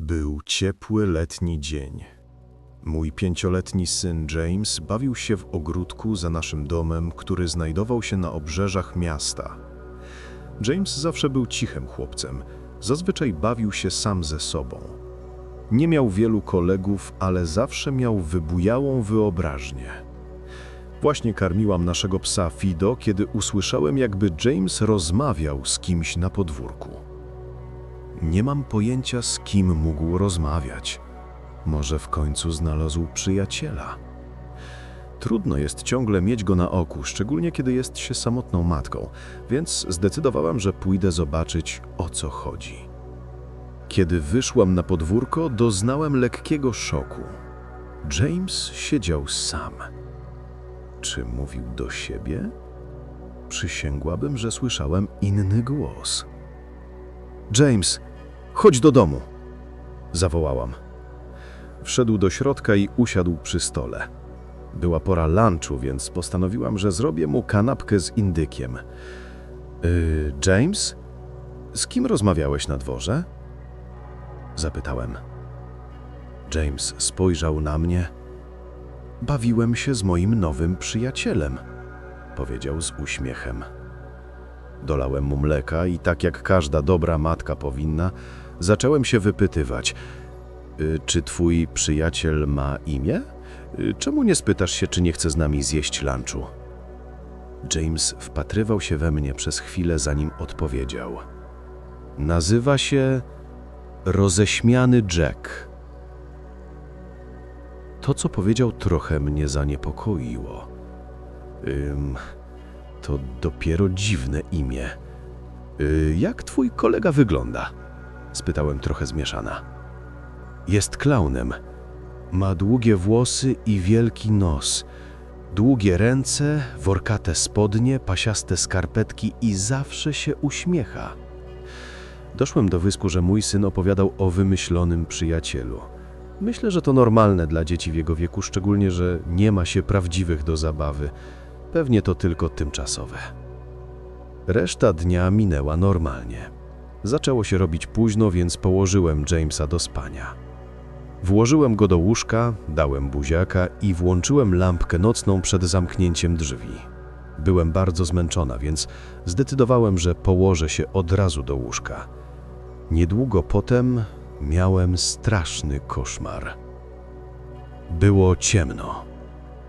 Był ciepły letni dzień. Mój pięcioletni syn James bawił się w ogródku za naszym domem, który znajdował się na obrzeżach miasta. James zawsze był cichym chłopcem, zazwyczaj bawił się sam ze sobą. Nie miał wielu kolegów, ale zawsze miał wybujałą wyobraźnię. Właśnie karmiłam naszego psa Fido, kiedy usłyszałem, jakby James rozmawiał z kimś na podwórku. Nie mam pojęcia, z kim mógł rozmawiać. Może w końcu znalazł przyjaciela. Trudno jest ciągle mieć go na oku, szczególnie kiedy jest się samotną matką, więc zdecydowałam, że pójdę zobaczyć, o co chodzi. Kiedy wyszłam na podwórko, doznałem lekkiego szoku. James siedział sam. Czy mówił do siebie? Przysięgłabym, że słyszałem inny głos. James, chodź do domu! Zawołałam. Wszedł do środka i usiadł przy stole. Była pora lunchu, więc postanowiłam, że zrobię mu kanapkę z indykiem. Yy, James? Z kim rozmawiałeś na dworze? Zapytałem. James spojrzał na mnie. Bawiłem się z moim nowym przyjacielem, powiedział z uśmiechem. Dolałem mu mleka i tak jak każda dobra matka powinna, zacząłem się wypytywać: "Y, Czy twój przyjaciel ma imię? Y, Czemu nie spytasz się, czy nie chce z nami zjeść lunchu? James wpatrywał się we mnie przez chwilę, zanim odpowiedział. Nazywa się Roześmiany Jack. To, co powiedział, trochę mnie zaniepokoiło. Ym, to dopiero dziwne imię. Y, jak twój kolega wygląda? Spytałem trochę zmieszana. Jest klaunem. Ma długie włosy i wielki nos. Długie ręce, workate spodnie, pasiaste skarpetki i zawsze się uśmiecha. Doszłem do wysku, że mój syn opowiadał o wymyślonym przyjacielu. Myślę, że to normalne dla dzieci w jego wieku, szczególnie, że nie ma się prawdziwych do zabawy. Pewnie to tylko tymczasowe. Reszta dnia minęła normalnie. Zaczęło się robić późno, więc położyłem Jamesa do spania. Włożyłem go do łóżka, dałem buziaka i włączyłem lampkę nocną przed zamknięciem drzwi. Byłem bardzo zmęczona, więc zdecydowałem, że położę się od razu do łóżka. Niedługo potem miałem straszny koszmar. Było ciemno.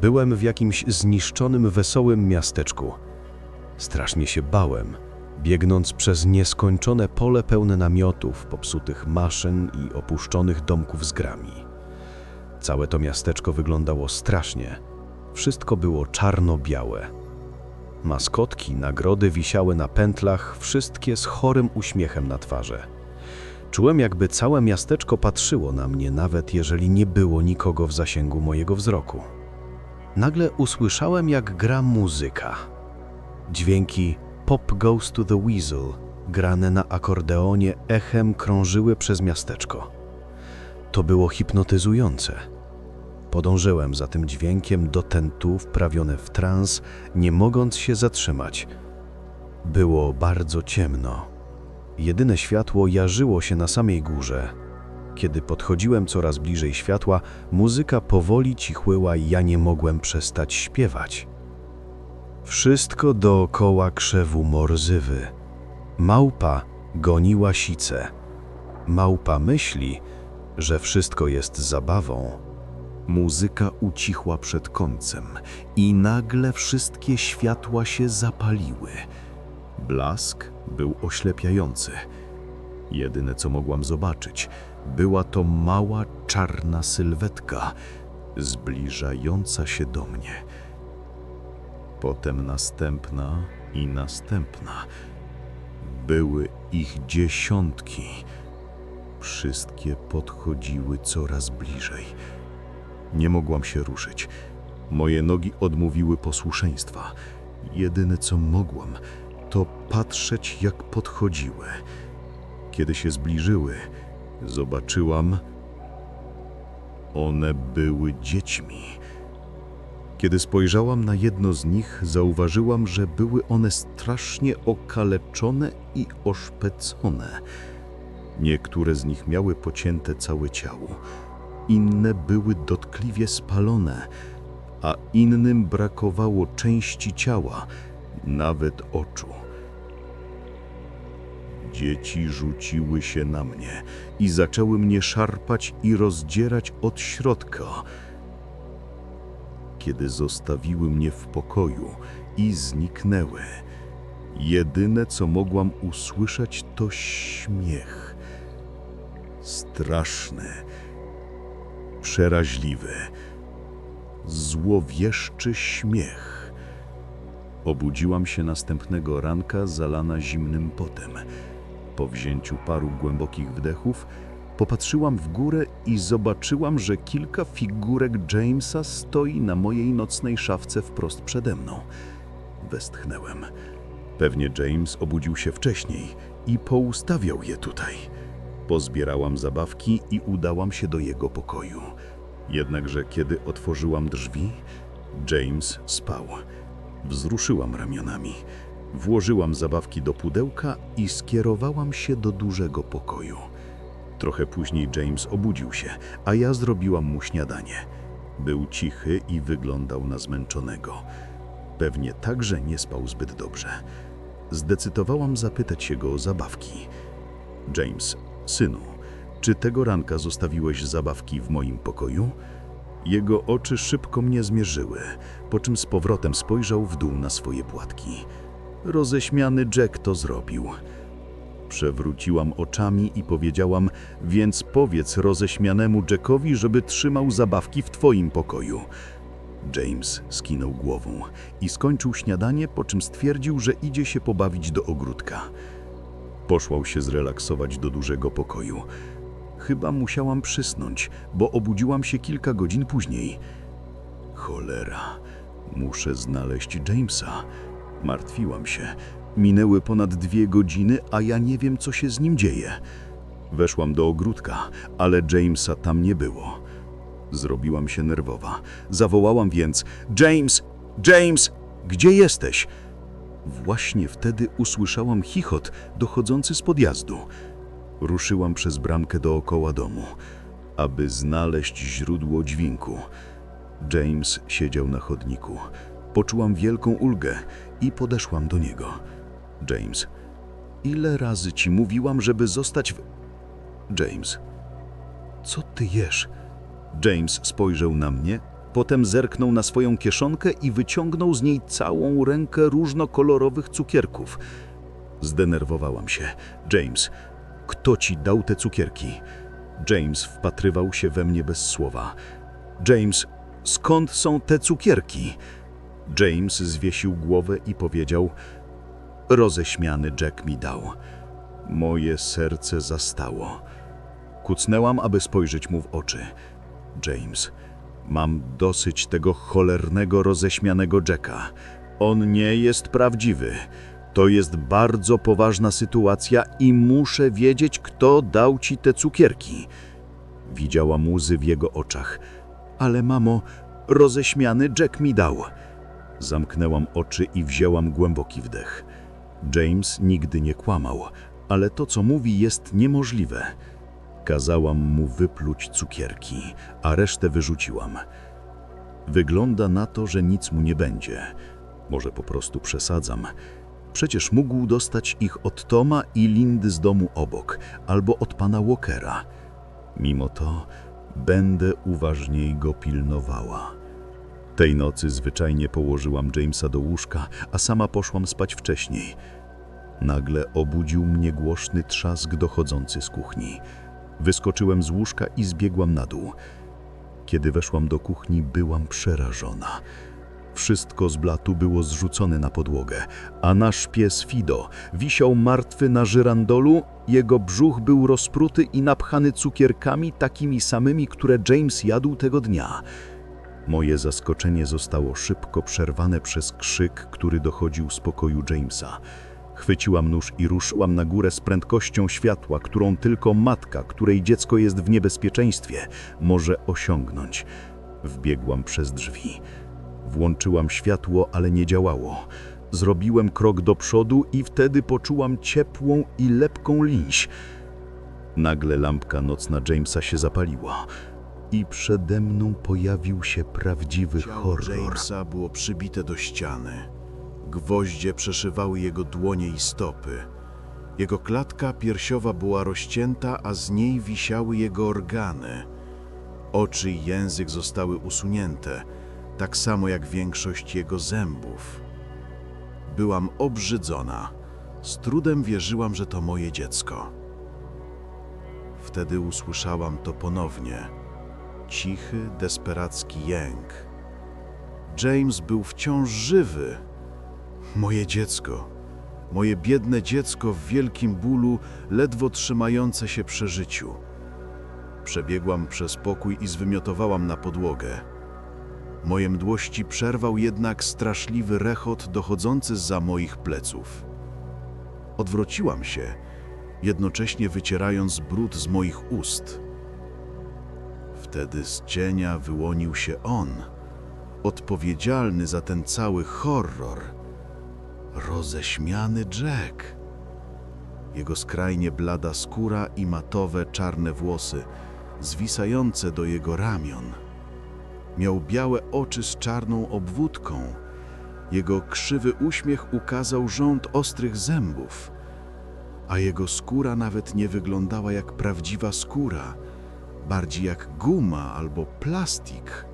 Byłem w jakimś zniszczonym, wesołym miasteczku. Strasznie się bałem, biegnąc przez nieskończone pole pełne namiotów, popsutych maszyn i opuszczonych domków z grami. Całe to miasteczko wyglądało strasznie. Wszystko było czarno-białe. Maskotki, nagrody wisiały na pętlach, wszystkie z chorym uśmiechem na twarze. Czułem, jakby całe miasteczko patrzyło na mnie, nawet jeżeli nie było nikogo w zasięgu mojego wzroku. Nagle usłyszałem, jak gra muzyka. Dźwięki Pop Goes to the Weasel, grane na akordeonie, echem krążyły przez miasteczko. To było hipnotyzujące. Podążyłem za tym dźwiękiem do tentu, wprawione w trans, nie mogąc się zatrzymać. Było bardzo ciemno. Jedyne światło jarzyło się na samej górze. Kiedy podchodziłem coraz bliżej światła, muzyka powoli cichłyła i ja nie mogłem przestać śpiewać. Wszystko dookoła krzewu morzywy. Małpa goniła sice. Małpa myśli, że wszystko jest zabawą. Muzyka ucichła przed końcem i nagle wszystkie światła się zapaliły. Blask był oślepiający. Jedyne, co mogłam zobaczyć, była to mała czarna sylwetka zbliżająca się do mnie. Potem następna i następna. Były ich dziesiątki. Wszystkie podchodziły coraz bliżej. Nie mogłam się ruszyć. Moje nogi odmówiły posłuszeństwa. Jedyne co mogłam, to patrzeć, jak podchodziły. Kiedy się zbliżyły, zobaczyłam, one były dziećmi. Kiedy spojrzałam na jedno z nich, zauważyłam, że były one strasznie okaleczone i oszpecone. Niektóre z nich miały pocięte całe ciało, inne były dotkliwie spalone, a innym brakowało części ciała, nawet oczu. Dzieci rzuciły się na mnie i zaczęły mnie szarpać i rozdzierać od środka. Kiedy zostawiły mnie w pokoju i zniknęły, jedyne co mogłam usłyszeć to śmiech. Straszny, przeraźliwy, złowieszczy śmiech. Obudziłam się następnego ranka zalana zimnym potem. Po wzięciu paru głębokich wdechów popatrzyłam w górę i zobaczyłam, że kilka figurek Jamesa stoi na mojej nocnej szafce wprost przede mną. Westchnęłem. Pewnie James obudził się wcześniej i poustawiał je tutaj. Pozbierałam zabawki i udałam się do jego pokoju. Jednakże kiedy otworzyłam drzwi, James spał. Wzruszyłam ramionami. Włożyłam zabawki do pudełka i skierowałam się do dużego pokoju. Trochę później James obudził się, a ja zrobiłam mu śniadanie. Był cichy i wyglądał na zmęczonego. Pewnie także nie spał zbyt dobrze. Zdecydowałam zapytać się go o zabawki. James, synu, czy tego ranka zostawiłeś zabawki w moim pokoju? Jego oczy szybko mnie zmierzyły, po czym z powrotem spojrzał w dół na swoje płatki. Roześmiany Jack to zrobił. Przewróciłam oczami i powiedziałam, więc powiedz roześmianemu Jackowi, żeby trzymał zabawki w twoim pokoju. James skinął głową i skończył śniadanie, po czym stwierdził, że idzie się pobawić do ogródka. Poszłał się zrelaksować do dużego pokoju. Chyba musiałam przysnąć, bo obudziłam się kilka godzin później. Cholera, muszę znaleźć Jamesa. Martwiłam się. Minęły ponad dwie godziny, a ja nie wiem, co się z nim dzieje. Weszłam do ogródka, ale Jamesa tam nie było. Zrobiłam się nerwowa. Zawołałam więc: James! James! Gdzie jesteś? Właśnie wtedy usłyszałam chichot dochodzący z podjazdu. Ruszyłam przez bramkę dookoła domu, aby znaleźć źródło dźwięku. James siedział na chodniku. Poczułam wielką ulgę i podeszłam do niego. James, ile razy ci mówiłam, żeby zostać w... James, co ty jesz? James spojrzał na mnie, potem zerknął na swoją kieszonkę i wyciągnął z niej całą rękę różnokolorowych cukierków. Zdenerwowałam się. James, kto ci dał te cukierki? James wpatrywał się we mnie bez słowa. James, skąd są te cukierki? James zwiesił głowę i powiedział: Roześmiany Jack mi dał. Moje serce zastało. Kucnęłam, aby spojrzeć mu w oczy. James, mam dosyć tego cholernego, roześmianego Jacka. On nie jest prawdziwy. To jest bardzo poważna sytuacja i muszę wiedzieć, kto dał ci te cukierki. Widziałam łzy w jego oczach. Ale mamo, roześmiany Jack mi dał. Zamknęłam oczy i wzięłam głęboki wdech. James nigdy nie kłamał, ale to, co mówi, jest niemożliwe. Kazałam mu wypluć cukierki, a resztę wyrzuciłam. Wygląda na to, że nic mu nie będzie. Może po prostu przesadzam. Przecież mógł dostać ich od Toma i Lindy z domu obok, albo od pana Walkera. Mimo to będę uważniej go pilnowała. Tej nocy zwyczajnie położyłam Jamesa do łóżka, a sama poszłam spać wcześniej. Nagle obudził mnie głośny trzask dochodzący z kuchni. Wyskoczyłem z łóżka i zbiegłam na dół. Kiedy weszłam do kuchni, byłam przerażona. Wszystko z blatu było zrzucone na podłogę, a nasz pies Fido wisiał martwy na żyrandolu, jego brzuch był rozpruty i napchany cukierkami takimi samymi, które James jadł tego dnia. Moje zaskoczenie zostało szybko przerwane przez krzyk, który dochodził z pokoju Jamesa. Chwyciłam nóż i ruszyłam na górę z prędkością światła, którą tylko matka, której dziecko jest w niebezpieczeństwie, może osiągnąć. Wbiegłam przez drzwi. Włączyłam światło, ale nie działało. Zrobiłem krok do przodu i wtedy poczułam ciepłą i lepką lińź. Nagle lampka nocna Jamesa się zapaliła i przede mną pojawił się prawdziwy Ciało horror. Jamesa było przybite do ściany. Gwoździe przeszywały jego dłonie i stopy. Jego klatka piersiowa była rozcięta, a z niej wisiały jego organy. Oczy i język zostały usunięte, tak samo jak większość jego zębów. Byłam obrzydzona. Z trudem wierzyłam, że to moje dziecko. Wtedy usłyszałam to ponownie. Cichy, desperacki jęk. James był wciąż żywy. Moje dziecko, moje biedne dziecko w wielkim bólu, ledwo trzymające się przy życiu. Przebiegłam przez pokój i zwymiotowałam na podłogę. Moje mdłości przerwał jednak straszliwy rechot dochodzący za moich pleców. Odwróciłam się, jednocześnie wycierając brud z moich ust. Wtedy z cienia wyłonił się on, odpowiedzialny za ten cały horror. Roześmiany Jack. Jego skrajnie blada skóra i matowe czarne włosy, zwisające do jego ramion. Miał białe oczy z czarną obwódką. Jego krzywy uśmiech ukazał rząd ostrych zębów, a jego skóra nawet nie wyglądała jak prawdziwa skóra, bardziej jak guma albo plastik.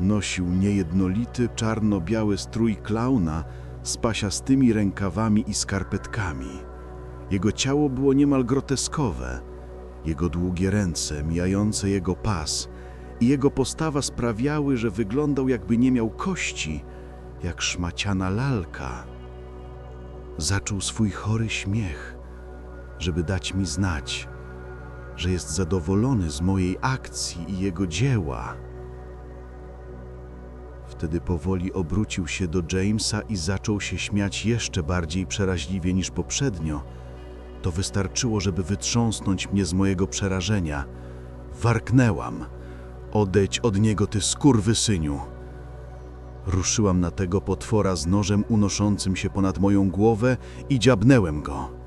Nosił niejednolity czarno-biały strój klauna z pasiastymi rękawami i skarpetkami. Jego ciało było niemal groteskowe. Jego długie ręce, mijające jego pas i jego postawa sprawiały, że wyglądał jakby nie miał kości, jak szmaciana lalka. Zaczął swój chory śmiech, żeby dać mi znać, że jest zadowolony z mojej akcji i jego dzieła. Wtedy powoli obrócił się do Jamesa i zaczął się śmiać jeszcze bardziej przeraźliwie niż poprzednio. To wystarczyło, żeby wytrząsnąć mnie z mojego przerażenia. Warknęłam. Odejdź od niego, ty skurwysyniu! Ruszyłam na tego potwora z nożem unoszącym się ponad moją głowę i dziabnęłem go.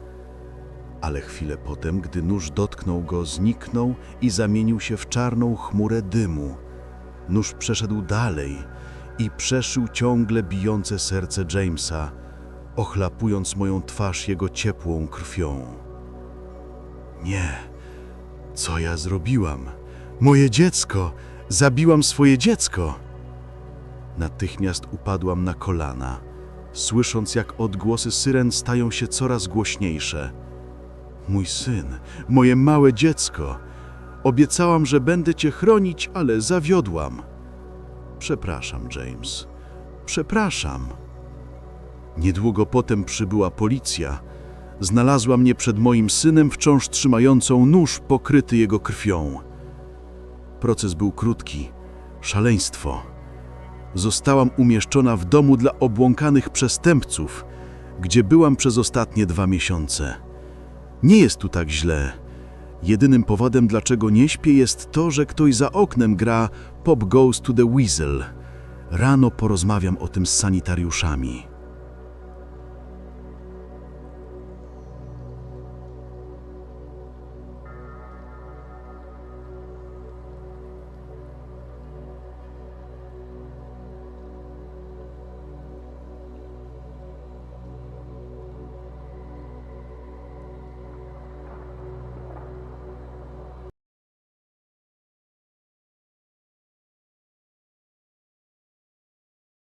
Ale chwilę potem, gdy nóż dotknął go, zniknął i zamienił się w czarną chmurę dymu. Nóż przeszedł dalej i przeszył ciągle bijące serce Jamesa, ochlapując moją twarz jego ciepłą krwią. Nie, co ja zrobiłam? Moje dziecko! Zabiłam swoje dziecko! Natychmiast upadłam na kolana, słysząc jak odgłosy syren stają się coraz głośniejsze. Mój syn, moje małe dziecko! Obiecałam, że będę cię chronić, ale zawiodłam. Przepraszam, James. Przepraszam. Niedługo potem przybyła policja. Znalazła mnie przed moim synem, wciąż trzymającą nóż pokryty jego krwią. Proces był krótki. Szaleństwo. Zostałam umieszczona w domu dla obłąkanych przestępców, gdzie byłam przez ostatnie dwa miesiące. Nie jest tu tak źle. Jedynym powodem, dlaczego nie śpię, jest to, że ktoś za oknem gra Pop Goes to the Weasel. Rano porozmawiam o tym z sanitariuszami.